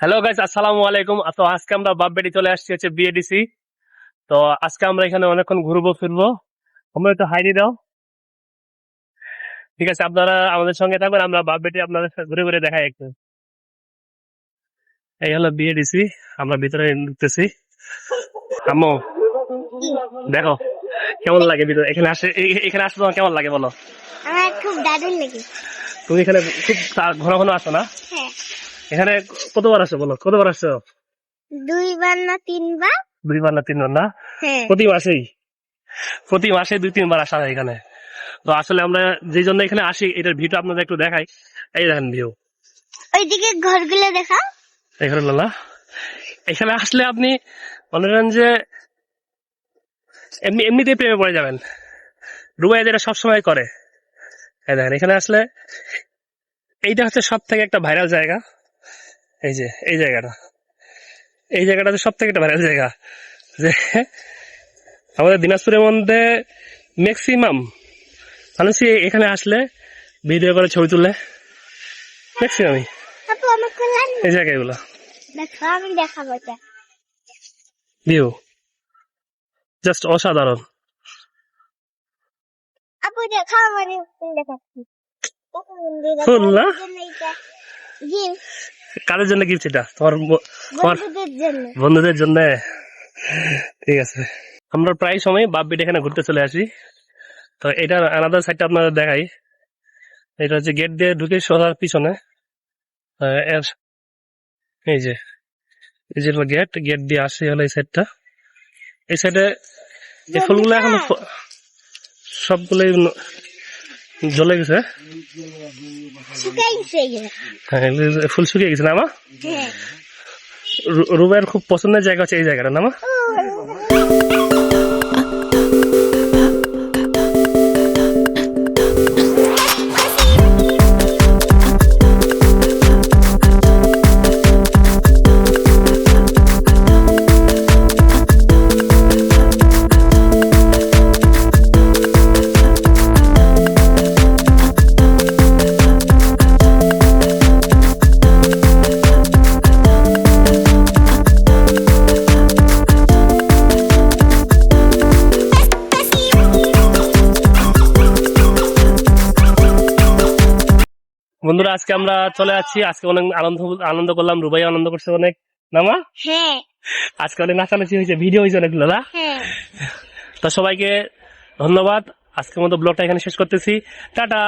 Hello guys আসসালামু আলাইকুম। তো আজকে আমরা বাপবেটি চলে আসছি হচ্ছে বিএডিসি তো আজকে আমরা এখানে অনেকক্ষণ ঘুরবো ফিরবো। তোমরা একটু হাইডি দাও। ঠিক আছে আপনারা আমাদের সঙ্গে থাকবেন আমরা বাপবেটি আপনাদের ঘুরে ঘুরে দেখাই একটু। এই হলো বিএডিসি আমরা ভিতরে ঢুকতেছি। আম্মু দেখো কেমন লাগে ভিতরে? এখানে আসে এখানে আসলে তোমার কেমন লাগে বলো? আমার খুব দারুণ লাগে। তুমি এখানে খুব ঘন ঘন আসো না? হ্যাঁ। এখানে কতবার আসো বলো? কতবার আসছো দুইবার না তিনবার? দুইবার না তিনবার না? হ্যাঁ। প্রতি মাসেই? প্রতি মাসে দুই তিনবার আসা হয় এখানে। তো আসলে আমরা যে জন্য এখানে আসি এটার ভিডিও আপনাদের একটু দেখাই। এই দেখেন ভিউ। ওইদিকে ঘরগুলো দেখা এখানে লালা এখানে আসলে আপনি মনে করেন যে এমনি এমনিতেই প্রেমে পড়ে যাবেন। রুবাই যেটা সবসময় করে। এই দেখেন এখানে আসলে এইটা হচ্ছে সব থেকে একটা ভাইরাল জায়গা। এই যে এই জায়গাটা। এই জায়গাটা সব থেকে একটা ভাইরাল জায়গা। যে আমাদের দিনাজপুরের মধ্যে ম্যাক্সিমাম মানুষই এখানে আসলে ভিডিও করে ছবি তুলে ম্যাক্সিমামই এই জায়গাগুলো ভিউ জাস্ট অসাধারণ। দেখাচ্ছি। ফুল না? কাদের জন্য গিফট এটা? তোমার তোমার বন্ধুদের জন্য। ঠিক আছে। আমরা প্রায় সময় বাপবিট এখানে ঘুরতে চলে আসি। তো এটা আলাদা সাইডটা আপনাদের দেখাই। এটা হচ্ছে গেট দিয়ে ঢুকে সোজার পিছনে। এর এই যে এই যে গেট গেট দিয়ে আসে হলো এই সাইডটা এই সাইডে এই ফুলগুলো এখন সবগুলোই জ্বলে গেছে। হ্যাঁ এগুলো ফুল শুকিয়ে গেছে না মা? হ্যাঁ। রুবের খুব পছন্দের জায়গা হচ্ছে এই জায়গাটা না মা? বন্ধুরা আজকে আমরা চলে আসছি আজকে অনেক আনন্দ আনন্দ করলাম। রুবাই আনন্দ করছে অনেক। নামা হ্যাঁ। আজকে অনেক নাচানাচি হয়েছে ভিডিও হয়েছে অনেকগুলো দাদা হ্যাঁ। তো সবাইকে ধন্যবাদ। আজকের মতো ব্লগটা এখানে শেষ করতেছি। টাটা!